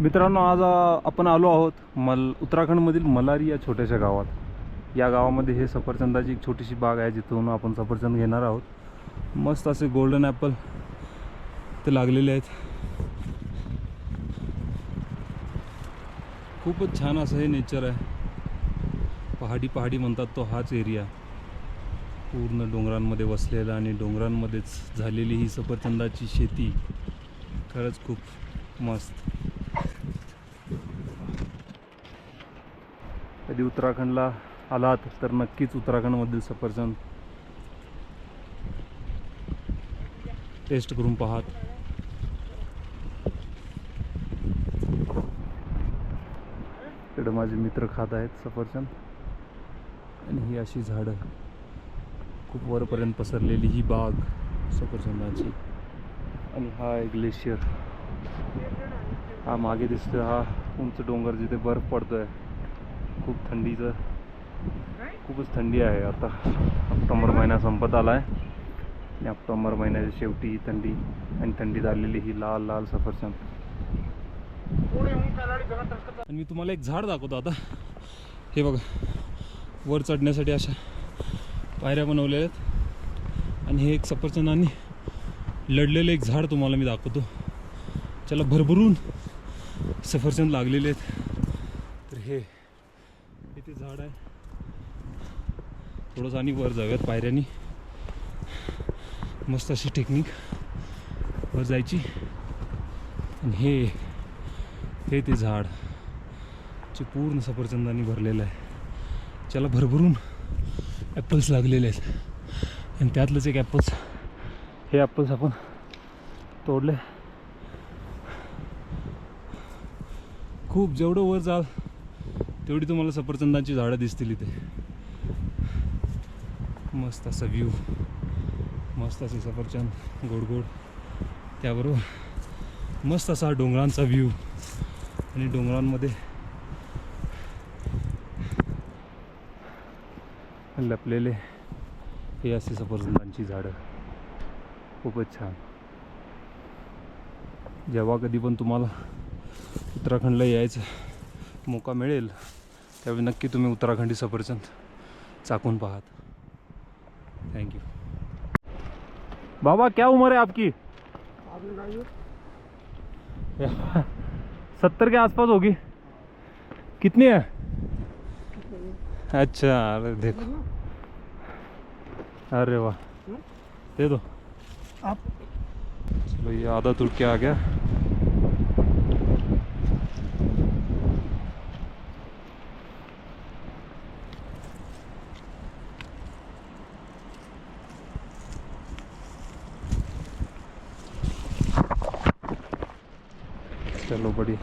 मित्रांनो आज आपण आलो आहोत मल उत्तराखंडमधील मलारी या छोट्याशा गावात. या गावामध्ये हे सफरचंदाची एक छोटीशी बाग आहे जिथून आपण सफरचंद घेणार आहोत. मस्त असे गोल्डन ॲपल ते लागलेले आहेत. खूपच छान असं हे नेचर आहे. पहाडी पहाडी म्हणतात तो हाच एरिया पूर्ण डोंगरांमध्ये वसलेला आणि डोंगरांमध्येच झालेली ही सफरचंदाची शेती खरंच खूप मस्त. कधी उत्तराखंडला आलात तर नक्कीच उत्तराखंडमधील सफरचंद टेस्ट करून पाहात. तिकडे माझे मित्र खात आहेत सफरचंद. आणि ही अशी झाडं खूप वरपर्यंत पसरलेली ही बाग सफरचंदाची. आणि हा एक ग्लेशियर हा मागे दिसतोय हा उंच डोंगर जिथे बर्फ पडतोय. खूप थंडीचं खूपच थंडी आहे आता. ऑक्टोबर महिना संपत आला आहे आणि ऑक्टोबर महिन्याच्या शेवटी ही थंडी आणि थंडीत आलेली ही लाल लाल सफरचंद. आणि मी तुम्हाला एक झाड दाखवतो आता. हे बघा. वर चढण्यासाठी अशा पायऱ्या बनवलेल्या आहेत. आणि हे एक सफरचंदांनी लढलेलं एक झाड तुम्हाला मी दाखवतो. त्याला भरभरून सफरचंद लागलेले आहेत. तर हे इथे झाड आहे. थोडंसं आणि वर जाऊयात पायऱ्यानी. मस्त अशी टेक्निक वर जायची. आणि हे हे ते झाड. जे पूर्ण सफरचंदानी भरलेलं आहे. त्याला भरभरून ॲपल्स लागलेले आहेत. आणि त्यातलंच एक ॲपल्स हे ॲपल्स आपण तोडले. खूप जेवढं वर जाल तेवढी तुम्हाला सफरचंदाची झाडं दिसतील इथे. मस्त असा व्ह्यू मस्त असे सफरचंद गोड गोड. त्याबरोबर मस्त असा डोंगरांचा व्ह्यू आणि डोंगरांमध्ये लपलेले हे असे सफरचंदांची झाडं. खूपच छान. जेव्हा कधी पण तुम्हाला उत्तराखंडला यायचं मौका मिळेल त्यावेळी नक्की तुम्ही उत्तराखंडी सफरचंद चाकून पाहात. थँक्यू बाबा क्या उम्र है आपकी? सत्तर के आसपास होगी. कितनी है? अच्छा अरे देखो. अरे वाह. दे दो. आप चलो ये आधा तुड़ के आ गया. चलो बड़ी